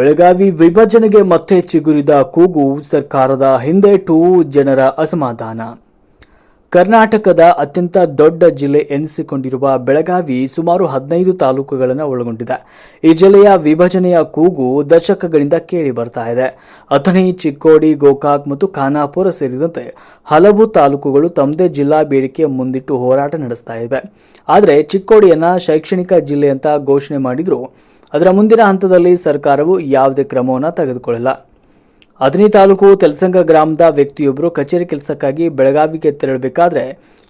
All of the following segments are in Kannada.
ಬೆಳಗಾವಿ ವಿಭಜನೆಗೆ ಮತ್ತೆ ಚಿಗುರಿದ ಕೂಗು ಸರ್ಕಾರದ ಹಿಂದೇಟು ಜನರ ಅಸಮಾಧಾನ. ಕರ್ನಾಟಕದ ಅತ್ಯಂತ ದೊಡ್ಡ ಜಿಲ್ಲೆ ಎನಿಸಿಕೊಂಡಿರುವ ಬೆಳಗಾವಿ ಸುಮಾರು ಹದಿನೈದು ತಾಲೂಕುಗಳನ್ನು ಒಳಗೊಂಡಿದೆ. ಈ ಜಿಲ್ಲೆಯ ವಿಭಜನೆಯ ಕೂಗು ದಶಕಗಳಿಂದ ಕೇಳಿ ಬರ್ತಾ ಇದೆ. ಅಥಣಿ, ಚಿಕ್ಕೋಡಿ, ಗೋಕಾಕ್ ಮತ್ತು ಖಾನಾಪುರ ಸೇರಿದಂತೆ ಹಲವು ತಾಲೂಕುಗಳು ತಮ್ಮದೇ ಜಿಲ್ಲಾ ಬೇಡಿಕೆ ಮುಂದಿಟ್ಟು ಹೋರಾಟ ನಡೆಸ್ತಾ ಇವೆ. ಆದರೆ ಚಿಕ್ಕೋಡಿಯನ್ನು ಶೈಕ್ಷಣಿಕ ಜಿಲ್ಲೆ ಅಂತ ಘೋಷಣೆ ಮಾಡಿದ್ರು ಅದರ ಮುಂದಿನ ಹಂತದಲ್ಲಿ ಸರ್ಕಾರವು ಯಾವುದೇ ಕ್ರಮವನ್ನು ತೆಗೆದುಕೊಳ್ಳಲ್ಲ. ಅಥಣಿ ತಾಲೂಕು ತೆಲಸಂಗ ಗ್ರಾಮದ ವ್ಯಕ್ತಿಯೊಬ್ಬರು ಕಚೇರಿ ಕೆಲಸಕ್ಕಾಗಿ ಬೆಳಗಾವಿಗೆ ತೆರಳಬೇಕಾದ್ರೆ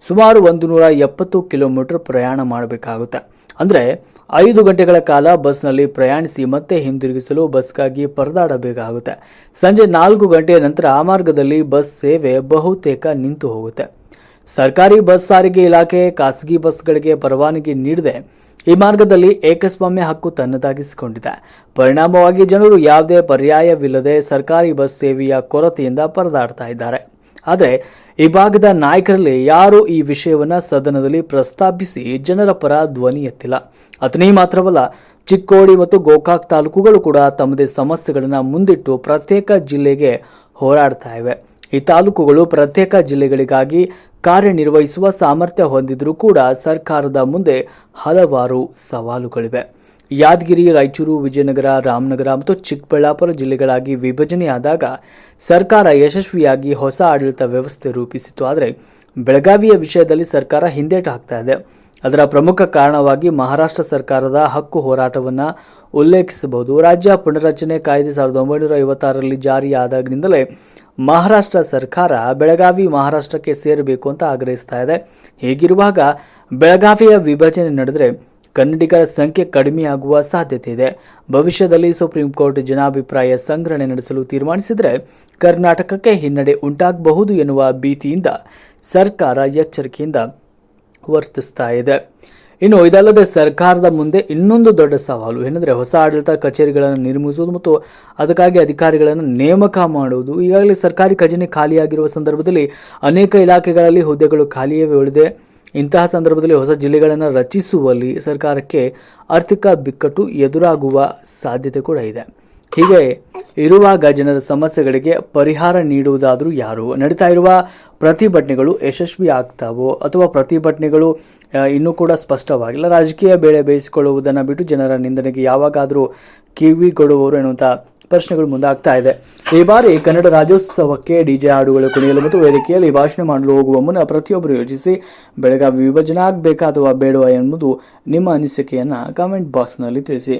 ಸುಮಾರು ಒಂದು ನೂರ ಎಪ್ಪತ್ತು ಕಿಲೋಮೀಟರ್ ಪ್ರಯಾಣ ಮಾಡಬೇಕಾಗುತ್ತೆ. ಅಂದರೆ ಐದು ಗಂಟೆಗಳ ಕಾಲ ಬಸ್ನಲ್ಲಿ ಪ್ರಯಾಣಿಸಿ ಮತ್ತೆ ಹಿಂದಿರುಗಿಸಲು ಬಸ್ಗಾಗಿ ಪರದಾಡಬೇಕಾಗುತ್ತೆ. ಸಂಜೆ ನಾಲ್ಕು ಗಂಟೆಯ ನಂತರ ಆ ಮಾರ್ಗದಲ್ಲಿ ಬಸ್ ಸೇವೆ ಬಹುತೇಕ ನಿಂತು ಹೋಗುತ್ತೆ. ಸರ್ಕಾರಿ ಬಸ್ ಸಾರಿಗೆ ಇಲಾಖೆ ಖಾಸಗಿ ಬಸ್ಗಳಿಗೆ ಪರವಾನಗಿ ನೀಡದೆ ಈ ಮಾರ್ಗದಲ್ಲಿ ಏಕಸ್ವಾಮ್ಯ ಹಕ್ಕು ತನ್ನದಾಗಿಸಿಕೊಂಡಿದೆ. ಪರಿಣಾಮವಾಗಿ ಜನರು ಯಾವುದೇ ಪರ್ಯಾಯವಿಲ್ಲದೆ ಸರ್ಕಾರಿ ಬಸ್ ಸೇವೆಯ ಕೊರತೆಯಿಂದ ಪರದಾಡ್ತಾ ಇದ್ದಾರೆ. ಆದರೆ ಈ ಭಾಗದ ನಾಯಕರಲ್ಲಿ ಯಾರೂ ಈ ವಿಷಯವನ್ನು ಸದನದಲ್ಲಿ ಪ್ರಸ್ತಾಪಿಸಿ ಜನರ ಪರ ಧ್ವನಿ ಎತ್ತಿಲ್ಲ. ಅತನೇ ಮಾತ್ರವಲ್ಲ, ಚಿಕ್ಕೋಡಿ ಮತ್ತು ಗೋಕಾಕ್ ತಾಲೂಕುಗಳು ಕೂಡ ತಮ್ಮದೇ ಸಮಸ್ಯೆಗಳನ್ನು ಮುಂದಿಟ್ಟು ಪ್ರತ್ಯೇಕ ಜಿಲ್ಲೆಗೆ ಹೋರಾಡ್ತಾ ಇವೆ. ಈ ತಾಲೂಕುಗಳು ಪ್ರತ್ಯೇಕ ಜಿಲ್ಲೆಗಳಿಗಾಗಿ ಕಾರ್ಯನಿರ್ವಹಿಸುವ ಸಾಮರ್ಥ್ಯ ಹೊಂದಿದ್ರೂ ಕೂಡ ಸರ್ಕಾರದ ಮುಂದೆ ಹಲವಾರು ಸವಾಲುಗಳಿವೆ. ಯಾದಗಿರಿ, ರಾಯಚೂರು, ವಿಜಯನಗರ, ರಾಮನಗರ ಮತ್ತು ಚಿಕ್ಕಬಳ್ಳಾಪುರ ಜಿಲ್ಲೆಗಳಾಗಿ ವಿಭಜನೆಯಾದಾಗ ಸರ್ಕಾರ ಯಶಸ್ವಿಯಾಗಿ ಹೊಸ ಆಡಳಿತ ವ್ಯವಸ್ಥೆ ರೂಪಿಸಿತು ಆದರೆ ಬೆಳಗಾವಿಯ ವಿಷಯದಲ್ಲಿ ಸರ್ಕಾರ ಹಿಂದೇಟು ಹಾಕ್ತಾ ಇದೆ. ಅದರ ಪ್ರಮುಖ ಕಾರಣವಾಗಿ ಮಹಾರಾಷ್ಟ್ರ ಸರ್ಕಾರದ ಹಕ್ಕು ಹೋರಾಟವನ್ನು ಉಲ್ಲೇಖಿಸಬಹುದು. ರಾಜ್ಯ ಪುನರ್ರಚನೆ ಕಾಯ್ದೆ ಸಾವಿರದ ಒಂಬೈನೂರ ಐವತ್ತಾರರಲ್ಲಿ ಜಾರಿಯಾದಾಗಿನಿಂದಲೇ ಮಹಾರಾಷ್ಟ್ರ ಸರ್ಕಾರ ಬೆಳಗಾವಿ ಮಹಾರಾಷ್ಟ್ರಕ್ಕೆ ಸೇರಬೇಕು ಅಂತ ಆಗ್ರಹಿಸ್ತಾ ಇದೆ. ಹೀಗಿರುವಾಗ ಬೆಳಗಾವಿಯ ವಿಭಜನೆ ನಡೆದರೆ ಕನ್ನಡಿಗರ ಸಂಖ್ಯೆ ಕಡಿಮೆಯಾಗುವ ಸಾಧ್ಯತೆ ಇದೆ. ಭವಿಷ್ಯದಲ್ಲಿ ಸುಪ್ರೀಂ ಕೋರ್ಟ್ ಜನಾಭಿಪ್ರಾಯ ಸಂಗ್ರಹಣೆ ನಡೆಸಲು ತೀರ್ಮಾನಿಸಿದರೆ ಕರ್ನಾಟಕಕ್ಕೆ ಹಿನ್ನಡೆ ಉಂಟಾಗಬಹುದು ಎನ್ನುವ ಭೀತಿಯಿಂದ ಸರ್ಕಾರ ಎಚ್ಚರಿಕೆಯಿಂದ ವರ್ತಿಸ್ತಾ ಇದೆ. ಇನ್ನು ಇದಲ್ಲದೆ ಸರ್ಕಾರದ ಮುಂದೆ ಇನ್ನೊಂದು ದೊಡ್ಡ ಸವಾಲು, ಏನಂದರೆ ಹೊಸ ಆಡಳಿತ ಕಚೇರಿಗಳನ್ನು ನಿರ್ಮಿಸುವುದು ಮತ್ತು ಅದಕ್ಕಾಗಿ ಅಧಿಕಾರಿಗಳನ್ನು ನೇಮಕ ಮಾಡುವುದು. ಈಗಾಗಲೇ ಸರ್ಕಾರಿ ಖಜಾನೆ ಖಾಲಿಯಾಗಿರುವ ಸಂದರ್ಭದಲ್ಲಿ ಅನೇಕ ಇಲಾಖೆಗಳಲ್ಲಿ ಹುದ್ದೆಗಳು ಖಾಲಿಯೇ ಉಳಿದೆ ಇಂತಹ ಸಂದರ್ಭದಲ್ಲಿ ಹೊಸ ಜಿಲ್ಲೆಗಳನ್ನು ರಚಿಸುವಲ್ಲಿ ಸರ್ಕಾರಕ್ಕೆ ಆರ್ಥಿಕ ಬಿಕ್ಕಟ್ಟು ಎದುರಾಗುವ ಸಾಧ್ಯತೆ ಕೂಡ ಇದೆ. ಹೀಗೆ ಇರುವಾಗ ಜನರ ಸಮಸ್ಯೆಗಳಿಗೆ ಪರಿಹಾರ ನೀಡುವುದಾದರೂ ಯಾರು? ನಡೀತಾ ಇರುವ ಪ್ರತಿಭಟನೆಗಳು ಯಶಸ್ವಿ ಆಗ್ತಾವೋ ಅಥವಾ ಪ್ರತಿಭಟನೆಗಳು ಇನ್ನೂ ಕೂಡ ಸ್ಪಷ್ಟವಾಗಿಲ್ಲ? ರಾಜಕೀಯ ಬೇಳೆ ಬೇಯಿಸಿಕೊಳ್ಳುವುದನ್ನು ಬಿಟ್ಟು ಜನರ ನಿಂದನೆಗೆ ಯಾವಾಗಾದರೂ ಕಿವಿಗೊಡುವವರು ಎನ್ನುವಂಥ ಪ್ರಶ್ನೆಗಳು ಮುಂದಾಗ್ತಾ ಇದೆ. ಈ ಬಾರಿ ಕನ್ನಡ ರಾಜ್ಯೋತ್ಸವಕ್ಕೆ ಡಿಜೆ ಹಾಡುಗಳು ಕುಣಿಯಲು ಮತ್ತು ವೇದಿಕೆಯಲ್ಲಿ ಭಾಷಣ ಮಾಡಲು ಹೋಗುವ ಮುನ್ನ ಪ್ರತಿಯೊಬ್ಬರು ಯೋಚಿಸಿ, ಬೆಳಗಾವಿ ವಿಭಜನೆ ಆಗಬೇಕಾ ಅಥವಾ ಬೇಡವಾ ಎಂಬುದು ನಿಮ್ಮ ಅನಿಸಿಕೆಯನ್ನು ಕಾಮೆಂಟ್ ಬಾಕ್ಸ್ನಲ್ಲಿ ತಿಳಿಸಿ.